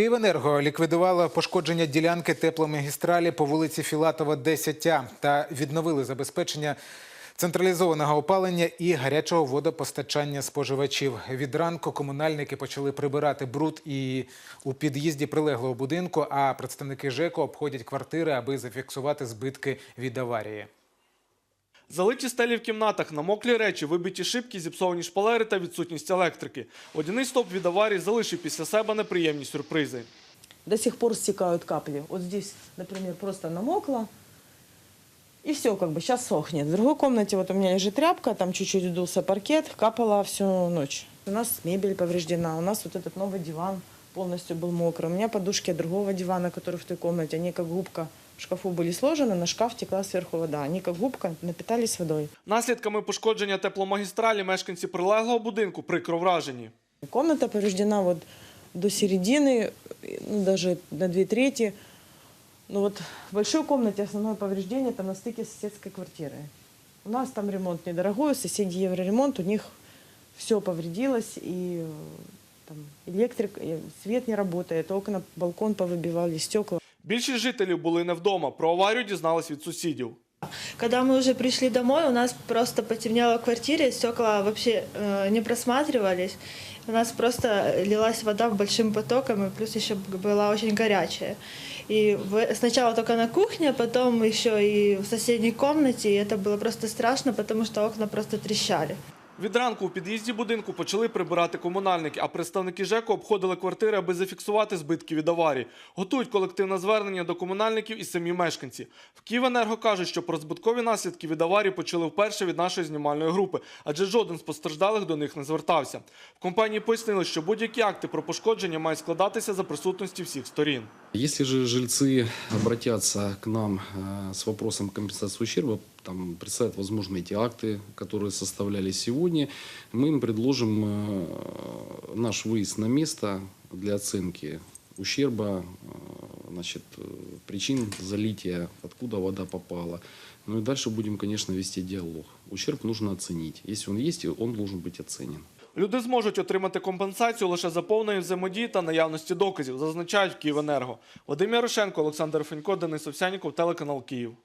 Київенерго ліквідувало пошкодження ділянки тепломагістралі по вулиці Філатова, 10А та відновили забезпечення централізованого опалення і гарячого водопостачання споживачів. Від ранку комунальники почали прибирати бруд і у під'їзді прилеглого будинку, а представники ЖЕКу обходять квартири, аби зафіксувати збитки від аварії. Залиті стелі в кімнатах, намоклі речі, вибиті шибки, зіпсовані шпалери та відсутність електрики. Водяний стоп від аварії залишив після себе неприємні сюрпризи. До сих пор стекают капли. Вот здесь, например, просто намокло. И все, как бы сейчас сохнет. В другой комнате вот у меня лежит тряпка, там чуть-чуть вдулся паркет, капала всю ночь. У нас мебель повреждена, у нас вот этот новый диван полностью был мокрый. У меня подушки от другого дивана, который в той комнате, они как губка в шкафу были сложены, на шкаф текла сверху вода. Они как губка напитались водой. Наслідками пошкодження тепломагістралі мешканці прилеглого будинку прикро вражені. Комната повреждена вот до середины, ну, даже на две трети. Ну вот в большой комнате основное повреждение это на стыке с соседской квартирой. У нас там ремонт недорогой, у соседей евроремонт, у них все повредилось, и э, там электрик, и свет не работает, окна, балкон повыбивали, стекла. Більшість жителів були не вдома. Про аварію дізнались від сусідів. Когда мы уже пришли домой, у нас просто потемнело в квартире, стекла вообще э, не просматривались. У нас просто лилась вода большим потоком, и плюс еще была очень горячая. И в- сначала только на кухне, потом еще и в соседней комнате, и это было просто страшно, потому что окна просто трещали. Від ранку у під'їзді будинку почали прибирати комунальники, а представники ЖЕКу обходили квартири, аби зафіксувати збитки від аварії. Готують колективне звернення до комунальників і самі мешканці. В Київенерго кажуть, що про збиткові наслідки від аварії почали вперше від нашої знімальної групи, адже жоден з постраждалих до них не звертався. В компанії пояснили, що будь-які акти про пошкодження мають складатися за присутності всіх сторін. Если же жильцы обратятся к нам э, с вопросом компенсации ущерба, там представят, возможно, эти акты, которые составлялись сегодня, мы им предложим э, наш выезд на место для оценки ущерба, э, значит, э, причин залития, откуда вода попала. Ну и дальше будем, конечно, вести диалог. Ущерб нужно оценить. Если он есть, он должен быть оценен. Люди зможуть отримати компенсацію лише за повної взаємодії та наявності доказів, зазначають в Київенерго. Вадим Ярошенко, Олександр Фенько, Денис Овсяніков, телеканал Київ.